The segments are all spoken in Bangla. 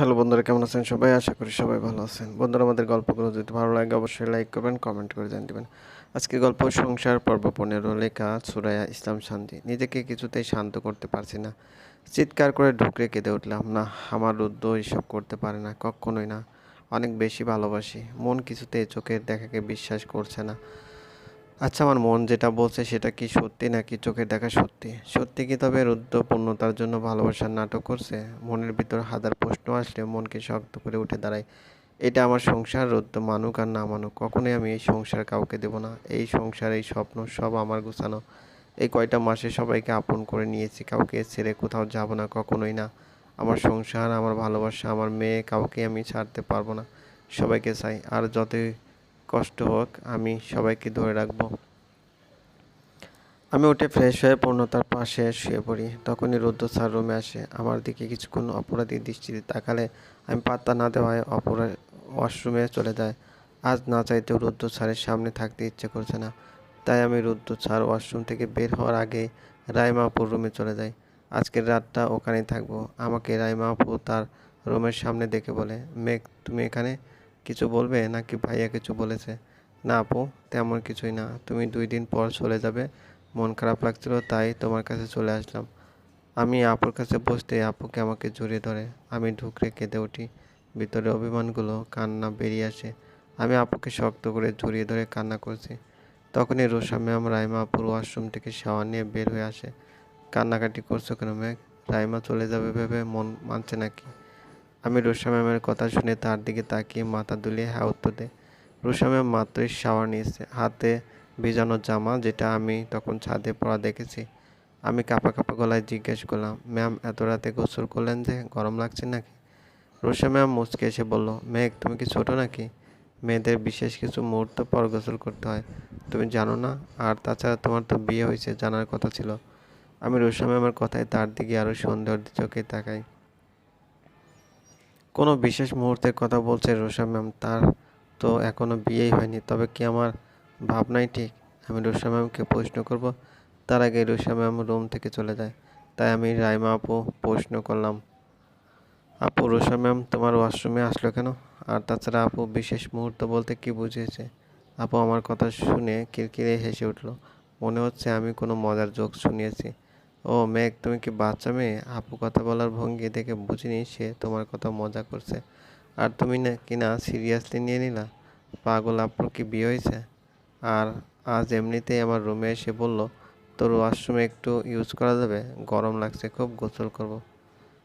হ্যালো বন্ধুরা, কেমন আছেন সবাই? আশা করি সবাই ভালো আছেন। বন্ধুরা, আমাদের গল্পগুলো যদি ভালো লাগে অবশ্যই লাইক করবেন, কমেন্ট করে জানিয়ে দেবেন। আজকে গল্প সংসার পর্ব পনেরো, লেখা সুরায়া ইসলাম শান্তি। নিজেকে কিছুতেই শান্ত করতে পারছি না। চিৎকার করে ঢুকরে কেঁদে উঠলাম, না, আমার রুদ্র এসব করতে পারে না কখনোই না। অনেক বেশি ভালোবাসি। মন কিছুতেই চোখের দেখাকে বিশ্বাস করছে না। আচ্ছা আমার মন যেটা বলছে সেটা কি সত্যি নাকি চোখের দেখা সত্যি? সত্যি কি তবে রুদ্র পূর্ণতার জন্য ভালোবাসার নাটক করছে? মনের ভিতর হাজার প্রশ্ন আসলে মনকে শক্ত করে উঠে দাঁড়ায়। এটা আমার সংসার রুদ্র মানুক আর না মানুক। কখনোই আমি এই সংসার কাউকে দেব না। এই সংসার, এই স্বপ্ন সব আমার গোছানো। এই কয়টা মাসে সবাইকে আপন করে নিয়েছি। কাউকে ছেড়ে কোথাও যাব না, কখনোই না। আমার সংসার, আমার ভালোবাসা, আমার মেয়ে, কাউকে আমি ছাড়তে পারব না। সবাইকে চাই। আর যতই কষ্ট হোক, আমি সবাইকে ধরে রাখব। আমি উঠে ফ্রেশ হয়ে পূর্ণতার পাশে শুয়ে পড়ি। তখনই রুদ্র স্যার রুমে আসে। আমার দিকে কিছুক্ষণ অপরাধী দৃষ্টিতে তাকালে আমি পাত্তা না দেওয়ায় অপরা ওয়াশরুমে চলে যায়। আজ না চাইতেও রুদ্র স্যারের সামনে থাকতে ইচ্ছে করছে না। তাই আমি রুদ্র স্যার ওয়াশরুম থেকে বের হওয়ার আগে রাইমাপুর রুমে চলে যাই। আজকের রাতটা ওখানেই থাকব। আমাকে রাইমাপু তার রুমের সামনে দেখে বলে, মেঘ, তুমি এখানে? কিছু বলবে নাকি ভাইয়া কিছু বলেছে? না আপু, তেমন কিছুই না। তুমি দুই দিন পর চলে যাবে। মন খারাপ লাগছিল, তাই তোমার কাছে চলে আসলাম। আমি আপুর কাছে বসতে আপুকে আমাকে জড়িয়ে ধরে। আমি ঢুকরে কেঁদে উঠি। ভিতরে অভিমানগুলো, কান্না বেরিয়ে আসে। আমি আপুকে শক্ত করে জড়িয়ে ধরে কান্না করছি। তখনই রোসা ম্যাম, রাইমা আপুর ওয়াশরুম থেকে শাওয়ার নিয়ে বের হয়ে আসে। কান্নাকাটি করছ কেন মেঘ রাইমা চলে যাবে ভেবে মন মানছে নাকি? আমি রুষা ম্যামের কথা শুনে তার দিকে তাকিয়ে মাথা দুলিয়ে হ্যাঁ উত্তর দেয়। রুষা ম্যাম মাত্রই শাওয়ার নিয়েছে। হাতে ভিজানো জামা যেটা আমি তখন ছাদে পরা দেখেছি। আমি কাপা কাপা গলায় জিজ্ঞেস করলাম, ম্যাম, এত রাতে গোসল করলেন যে গরম লাগছে নাকি? রুষা ম্যাম মুচকে এসে বলল, মেঘ, তুমি কি ছোটো নাকি? মেয়েদের বিশেষ কিছু মুহূর্ত পর গোসল করতে হয়। তুমি জানো না? আর তাছাড়া তোমার তো বিয়ে হয়েছে, জানার কথা ছিল। আমি রুষা ম্যামের কথায় তার দিকে আরও সন্দেহের চোখে তাকাই। কোনো বিশেষ মুহূর্তের কথা বলছে রোষা ম্যাম, তার তো এখনও বিয়েই হয়নি। তবে কি আমার ভাবনাই ঠিক? আমি রোষা ম্যামকে প্রশ্ন করব। তার আগে রোষা ম্যাম রুম থেকে চলে যায়। তাই আমি রাইমা আপু প্রশ্ন করলাম, আপু রোষা ম্যাম, তোমার ওয়াশরুমে আসলো কেন? আর তাছাড়া আপু বিশেষ মুহূর্ত বলতে কি বুঝিয়েছে? আপু আমার কথা শুনে কিরকিরে হেসে উঠল, মনে হচ্ছে আমি কোনো মজার জোক শুনিয়েছি। ও মেঘ, তুমি কি বাচ্চা মেয়ে? আপু কথা বলার ভঙ্গি দেখে বুঝিনি সে তোমার কথা মজা করছে। আর তুমি না কি না সিরিয়াসলি নিয়ে নিলা? পাগল আপুর কি বিয়ে হয়েছে? আর আজ এমনিতেই আমার রুমে এসে বলল, তোর ওয়াশরুমে একটু ইউজ করা যাবে? গরম লাগছে, খুব গোসল করব।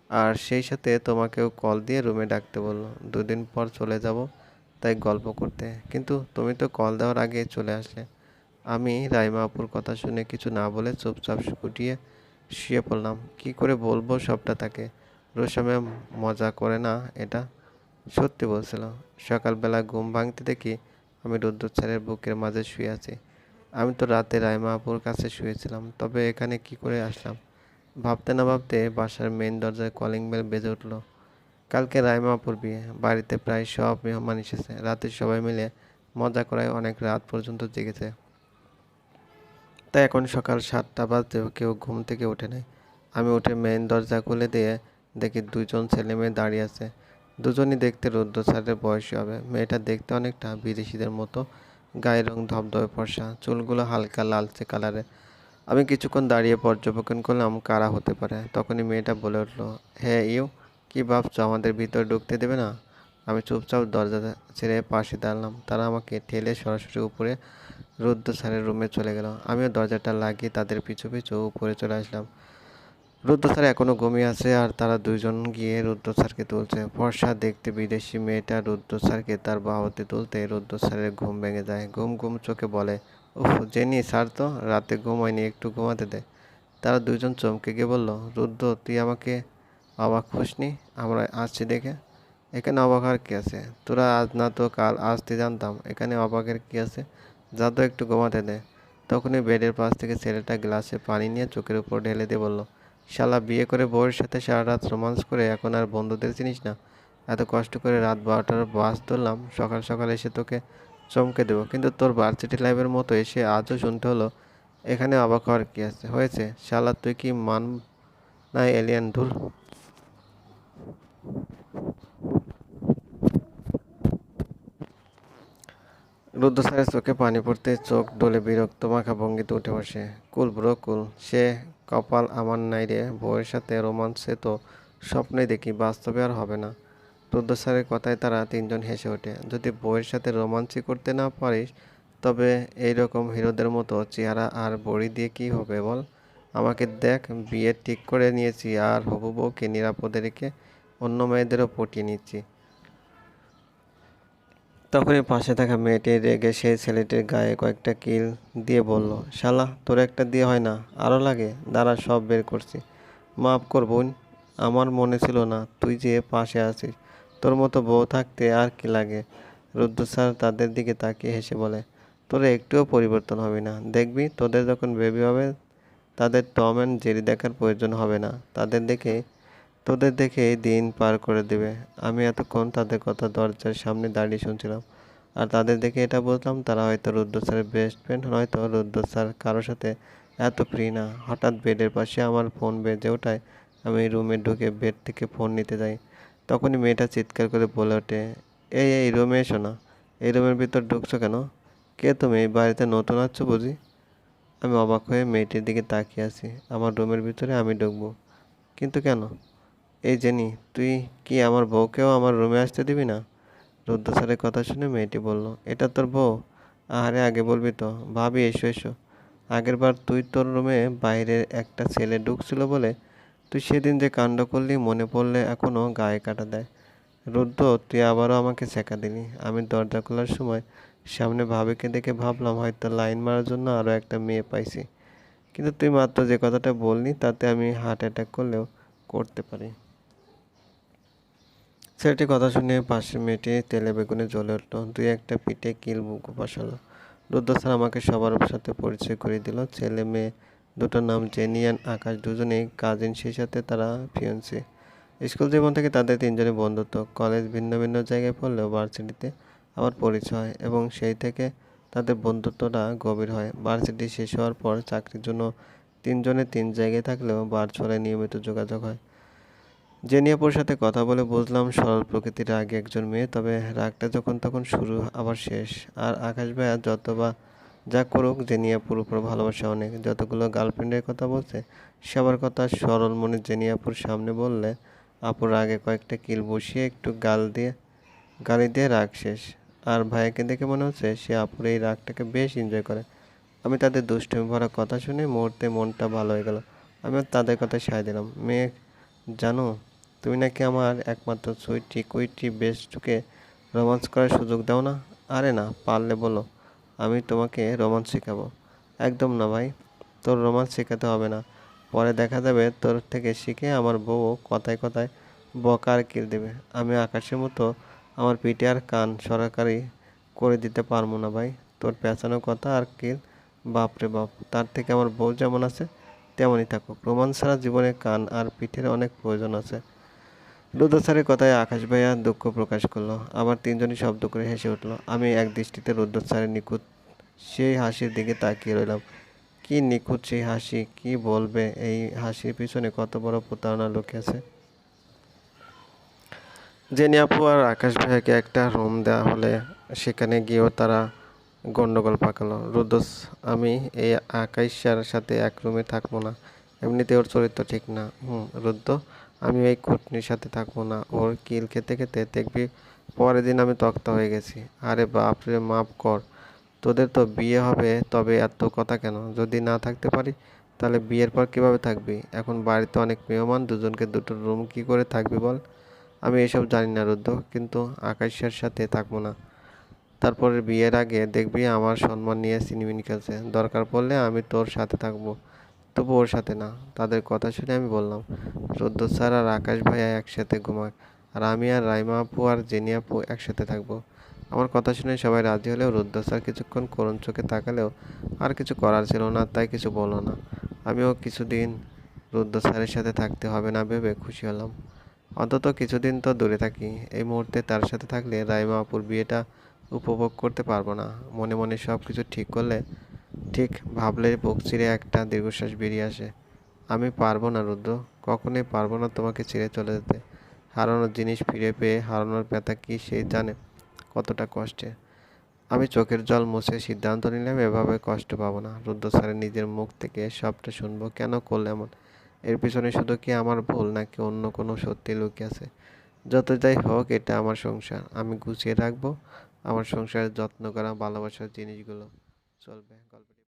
আর সেই সাথে তোমাকেও কল দিয়ে রুমে ডাকতে বলল, দুদিন পর চলে যাব তাই গল্প করতে। কিন্তু তুমি তো কল দেওয়ার আগে চলে আসলে। আমি রাইমা আপুর কথা শুনে কিছু না বলে চুপচাপ গুটিয়ে শুয়ে পড়লাম। কি করে বলব সবটা তাকে? রোশা ম্যাম মজা করে না এটা? সত্যি বলছিল। সকালবেলা ঘুম ভাঙতে দেখি আমি রুদ্র স্যারের বুকের মাঝে শুয়ে আছি। আমি তো রাতে রায়মাপুর কাছে শুয়েছিলাম, তবে এখানে কি করে আসলাম? ভাবতে না ভাবতে বাসার মেন দরজায় কলিং বেল বেজে উঠল। কালকে রায়মাপুর বিয়ে, বাড়িতে প্রায় সব মেহমান এসেছে। রাতে সবাই মিলে মজা করায় অনেক রাত পর্যন্ত জেগেছে। তাই এখন সকাল সাতটা বাজতেও কেউ ঘুম থেকে ওঠে নাই। আমি উঠে মেন দরজা খুলে দিয়ে দেখি দুজন ছেলে মেয়ে দাঁড়িয়ে আছে। দুজনই দেখতে রুদ্র স্যারের বয়সী হবে। মেয়েটা দেখতে অনেকটা বিদেশিদের মতো। গায়ের রং ধবধবে ফর্সা, চুলগুলো হালকা লালচে কালারে আমি কিছুক্ষণ দাঁড়িয়ে পর্যবেক্ষণ করলাম কারা হতে পারে। তখনই মেয়েটা বলে উঠল হ্যাঁ ইউ, কি ভাবছ? আমাদের ভিতরে ঢুকতে দেবে না? আমি চুপচাপ দরজা ছেড়ে পাশে দাঁড়ালাম। তারা আমাকে ঠেলে সরাসরি উপরে রুদ্র স্যারের রুমে চলে গেল। আমিও দরজাটা লাগিয়ে তাদের পিছু পিছু উপরে চলে আসলাম। রুদ্র স্যার এখনও ঘুমিয়ে আছে আর তারা দুইজন গিয়ে রুদ্র স্যারকে তুলছে। ফর্সা দেখতে বিদেশি মেয়েটা রুদ্র স্যারকে তার বাহুতে তুলতে রুদ্র স্যারের ঘুম ভেঙে যায়। ঘুম ঘুম চোখে বলে, উফ, জেনি, স্যার তো রাতে ঘুমায়নি একটু ঘুমাতে দে। তারা দুজন চমকে গিয়ে বলল, রুদ্র, তুই আমাকে অবাক খুশনি আমরা আসছি দেখে। এখানে অবাক আর কী আছে? তোরা আজ না তো কাল আসতে জানতাম, এখানে অবাকের কী আছে? যা তো একটু ঘুমাতে দে। তখনই বেডের পাশ থেকে ছেলেটা গ্লাসে পানি নিয়ে চোখের উপর ঢেলে দিয়ে বলল, শালা, বিয়ে করে বউয়ের সাথে সারা রাত রোমান্স করে এখন আর বন্ধুদের চিনিস না? এত কষ্ট করে রাত বারোটার বাস ধরলাম, সকাল সকাল এসে তোকে চমকে দেবো। কিন্তু তোর ভার্সিটি লাইফের মতো এসে আজও শুনতে হলো, এখানে অবাক হওয়ার কী আছে? হয়েছে? শালা, তুই কি মান, নাই এলিয়ান ধুল রুদ্র স্যারের চোখে পানি পড়তে চোখ ডলে বিরক্ত মাখা ভঙ্গিতে উঠে বসে। কুল ব্রো, কুল। সে কপাল আমার নাই রে। বউয়ের সাথে রোমাঞ্চে তো স্বপ্নে দেখি, বাস্তবে আর হবে না। রুদ্র স্যারের কথায় তারা তিনজন হেসে ওঠে। যদি বউয়ের সাথে রোমান্সই করতে না পারিস, তবে এই রকম হিরোদের মতো চেহারা আর বড়ি দিয়ে কি হবে বল? আমাকে দেখ, বিয়ে ঠিক করে নিয়েছি আর হবু বউকে নিরাপদে রেখে অন্য মেয়েদেরও পটিয়ে নিচ্ছি। তখনই পাশে থাকা মেয়েটি রেগে সেই ছেলেটির গায়ে কয়েকটা কিল দিয়ে বলল, শালা, তোর একটা দিয়ে হয় না আরও লাগে, দাঁড়া, সব বের করছি। মাফ কর বোন, আমার মনে ছিল না তুই যে পাশে আছিস। তোর মতো বউ থাকতে আর কি লাগে? রুদ্র স্যার তাদের দিকে তাকিয়ে হেসে বলে, তোরা একটুও পরিবর্তন হবে না। দেখবি, তোদের যখন বেবি হবে, তাদের টম অ্যান্ড জেরি দেখার প্রয়োজন হবে না। তাদের দেখে তোদের দেখে দিন পার করে দেবে। আমি এতক্ষণ তাদের কথা দরজার সামনে দাঁড়িয়ে শুনছিলাম। আর তাদের দেখে এটা বুঝলাম, তারা হয়তো রুদ্র স্যারের বেস্ট ফ্রেন্ড নয়তো রুদ্র স্যার কারোর সাথে এত ফ্রি না। হঠাৎ বেডের পাশে আমার ফোন বেজে ওঠায়। আমি রুমে ঢুকে বেড থেকে ফোন নিতে যাই। তখনই মেয়েটা চিৎকার করে বলে ওঠে, এই এই রুমে এসো না। এই রুমের ভিতর ঢুকছো কেন? কে তুমি? এই বাড়িতে নতুন আছো বুঝি? আমি অবাক হয়ে মেয়েটির দিকে তাকিয়ে আছি। আমার রুমের ভিতরে আমি ঢুকবো। কিন্তু কেন? এই জেনি, তুই কি আমার বউকেও আমার রুমে আসতে দিবি না? রুদ্র স্যারের কথা শুনে মেয়েটি বলল, এটা তোর বউ? আহারে, আগে বলবি তো। ভাবি, এসো এসো। আগের বার তুই তোর রুমে বাইরের একটা ছেলে ঢুকছিল বলে তুই সেদিন যে কাণ্ড করলি মনে পড়লে এখনও গায়ে কাটা দেয়। রুদ্র, তুই আবারও আমাকে শেখা দিলি। আমি দরজা খোলার সময় সামনে ভাবিকে দেখে ভাবলাম, হয়তো লাইন মারার জন্য আরও একটা মেয়ে পাইছি। কিন্তু তুই মাত্র যে কথাটা বললি, তাতে আমি হার্ট অ্যাটাক করলেও করতে পারি। ছেলেটির কথা শুনে পাশের মেয়েটি তেলে বেগুনে জ্বলে উঠল। দুই একটা পিঠে কিল বুকু পাশালো রুদ্র আমাকে সবার সাথে পরিচয় করে দিল। ছেলে মেয়ে দুটোর নাম জেনিয়ান আকাশ দুজনেই কাজিন, সেই সাথে তারা ফিয়ন্সি স্কুল জীবন থেকে তাদের তিনজনের বন্ধুত্ব। কলেজ ভিন্ন ভিন্ন জায়গায় পড়লেও ভার্সিটিতে আবার পরিচয় এবং সেই থেকে তাদের বন্ধুত্বটা গভীর হয়। ভার্সিটি শেষ হওয়ার পর চাকরির জন্য তিনজনে তিন জায়গায় থাকলেও ভার্চুয়ালে নিয়মিত যোগাযোগ হয়। জেনিয়াপুর সাথে কথা বলে বুঝলাম সরল প্রকৃতির আগে একজন মেয়ে, তবে রাগটা যখন তখন শুরু আবার শেষ। আর আকাশ ভাইয়া যত বা যা করুক জেনিয়াপুর উপর ভালোবাসা অনেক। যতগুলো গার্লফ্রেন্ডের কথা বলছে, সবার কথা সরল মনে জেনিয়াপুর সামনে বললে, আপুর আগে কয়েকটা কিল বসিয়ে একটু গাল দিয়ে, গালি দিয়ে রাগ শেষ। আর ভাইয়াকে দেখে মনে হচ্ছে সে আপুর এই রাগটাকে বেশ এনজয় করে। আমি তাদের দুষ্টুমি ভরা কথা শুনে মুহূর্তে মনটা ভালো হয়ে গেল। আমি তাদের কথা সায় দিলাম। মেয়ে, জানো তুমি নাকি আমার একমাত্র সুইটি কুইটি বেস্টকে রোমান্স করার সুযোগ দাও না? আরে না, পারলে বলো, আমি তোমাকে রোমান্স শেখাবো। একদম না ভাই, তোর রোমান্স শেখাতে হবে না। পরে দেখা যাবে তোর থেকে শিখে আমার বউ কথায় কথায় বকার কিল দেবে। আমি আকাশের মতো আমার পিঠে আর কান সরকারি করে দিতে পারব না ভাই। তোর পেঁচানো কথা আর কিল বাপরে বাপ, তার থেকে আমার বউ যেমন আছে তেমনই থাকুক। রোমান্স ছাড়া জীবনে কান আর পিঠের অনেক প্রয়োজন আছে। রুদ্র স্যারের কথায় আকাশ ভাইয়া দুঃখ প্রকাশ করল। আবার তিনজনই শব্দ করে হেসে উঠল। আমি এক দৃষ্টিতে রুদ্র স্যারের নিখুঁত সেই হাসির দিকে তাকিয়ে রইলাম। কি নিখুঁত সেই হাসি? কি বলবে এই হাসির পিছনে কত বড় প্রতারণা লুকিয়ে আছে? জেনি আপু আর আকাশ ভাইয়াকে একটা রুম দেওয়া হলে সেখানে গিয়েও তারা গন্ডগোল পাকালো। রুদ্রস, আমি এই আকাইশার সাথে এক রুমে থাকব না। এমনিতে ওর চরিত্র ঠিক না। হুম, রুদ্র আমি এই কুটনির সাথে থাকব না। ওর কিল খেতে খেতে দেখবি পরের দিন আমি তক্তা হয়ে গেছি। আরে বাপরে মাফ কর। তোদের তো বিয়ে হবে, তবে এত কথা কেন? যদি না থাকতে পারি, তাহলে বিয়ের পর কীভাবে থাকবি? এখন বাড়িতে অনেক মেহমান, দুজনকে দুটো রুম কি করে থাকবি বল? আমি এসব জানি না রুদ্র কিন্তু আকাশের সাথে থাকব না। তারপরে বিয়ের আগে দেখবি আমার সম্মান নিয়ে সিনেমিনি খেলছে। দরকার পড়লে আমি তোর সাথে থাকব। তবু ওর সাথে না, তাদের কথা শুনে আমি বললাম রুদ্র স্যার আর আকাশ ভাইয়া একসাথে ঘুমাক আর আমি আর রাইমা আপু আর জেনি আপু একসাথে থাকব। আমার কথা শুনে সবাই রাজি হলেও রুদ্র স্যার কিছুক্ষণ করুণ চোখে তাকালেও আর কিছু করার ছিল না তাই কিছু বলো না। আমিও কিছুদিন রুদ্র স্যারের সাথে থাকতে হবে না ভেবে খুশি হলাম। অন্তত কিছুদিন তো দূরে থাকি, এই মুহূর্তে তার সাথে থাকলে রাইমা আপুর বিয়েটা উপভোগ করতে পারব না। মনে মনে সব কিছু ঠিক করলে ঠিক ভাবলে বুক চিরে একটা দীর্ঘশ্বাস বেরিয়ে আসে। আমি পারব না রুদ্র, কখনোই পারব না তোমাকে ছেড়ে চলে যেতে। হারানোর জিনিস ফিরে পেয়ে হারানোর ব্যথা কি সেই জানে কতটা কষ্টে। আমি চোখের জল মুছে সিদ্ধান্ত নিলাম, এভাবে কষ্ট পাবো না। রুদ্র স্যারের নিজের মুখ থেকে সবটা শুনব, কেন করলে এমন? এর পিছনে শুধু কি আমার ভুল, নাকি অন্য কোনো সত্যি লুকিয়ে আছে? যত যাই হোক, এটা আমার সংসার। আমি গুছিয়ে রাখব, আমার সংসারের যত্ন করা, ভালোবাসার জিনিসগুলো চলবে।